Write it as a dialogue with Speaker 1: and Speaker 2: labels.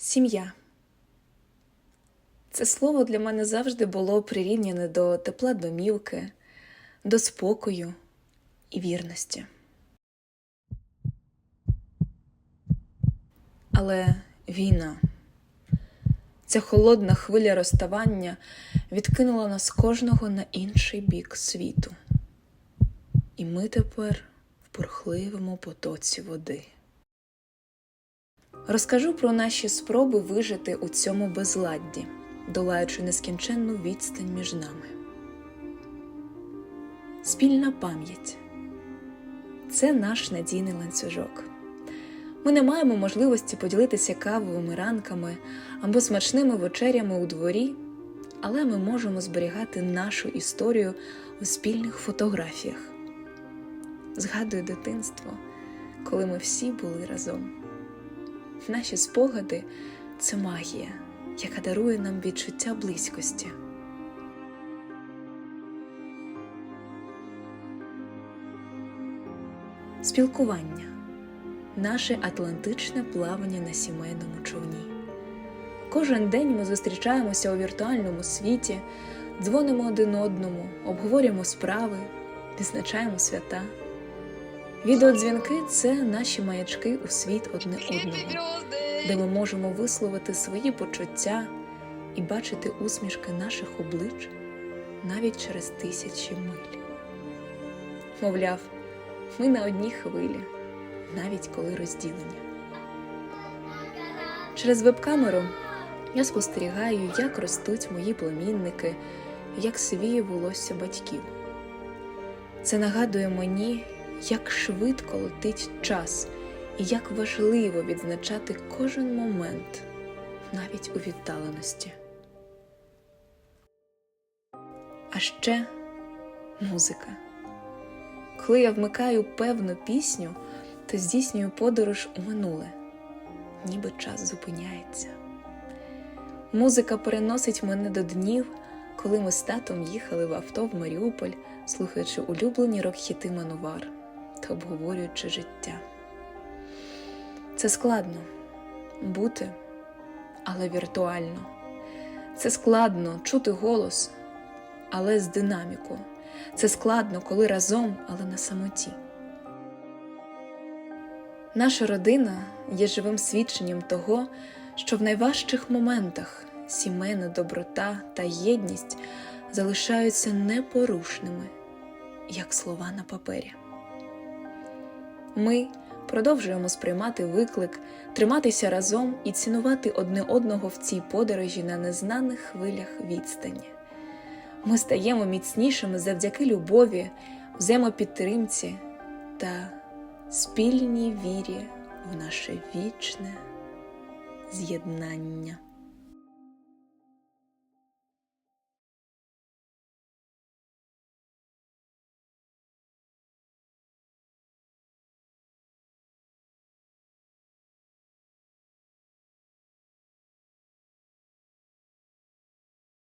Speaker 1: Сім'я. Це слово для мене завжди було прирівняне до тепла домівки, до спокою і вірності. Але війна, ця холодна хвиля розставання відкинула нас кожного на інший бік світу. І ми тепер в бурхливому потоці води. Розкажу про наші спроби вижити у цьому безладді, долаючи нескінченну відстань між нами. Спільна пам'ять це наш надійний ланцюжок. Ми не маємо можливості поділитися кавовими ранками або смачними вечерями у дворі, але ми можемо зберігати нашу історію у спільних фотографіях. Згадую дитинство, коли ми всі були разом. Наші спогади це магія, яка дарує нам відчуття близькості. Спілкування наше атлантичне плавання на сімейному човні. Кожен день ми зустрічаємося у віртуальному світі, дзвонимо один одному, обговорюємо справи, відзначаємо свята. Відеодзвінки це наші маячки у світ одне одного, де ми можемо висловити свої почуття і бачити усмішки наших облич навіть через тисячі миль. Мовляв, ми на одній хвилі, навіть коли розділені. Через веб-камеру я спостерігаю, як ростуть мої племінники, як свіє волосся батьків. Це нагадує мені, як швидко летить час і як важливо відзначати кожен момент, навіть у віддаленості. А ще музика. Коли я вмикаю певну пісню, то здійснюю подорож у минуле, ніби час зупиняється. Музика переносить мене до днів, коли ми з татом їхали в авто в Маріуполь, слухаючи улюблені рок-хіти Манувар та обговорюючи життя. Це складно бути, але віртуально. Це складно чути голос, але з динаміку. Це складно, коли разом, але на самоті. Наша родина є живим свідченням того, що в найважчих моментах сімейна доброта та єдність залишаються непорушними, як слова на папері. Ми продовжуємо сприймати виклик, триматися разом і цінувати одне одного в цій подорожі на незнаних хвилях відстані. Ми стаємо міцнішими завдяки любові, взаємопідтримці та спільній вірі в наше вічне з'єднання.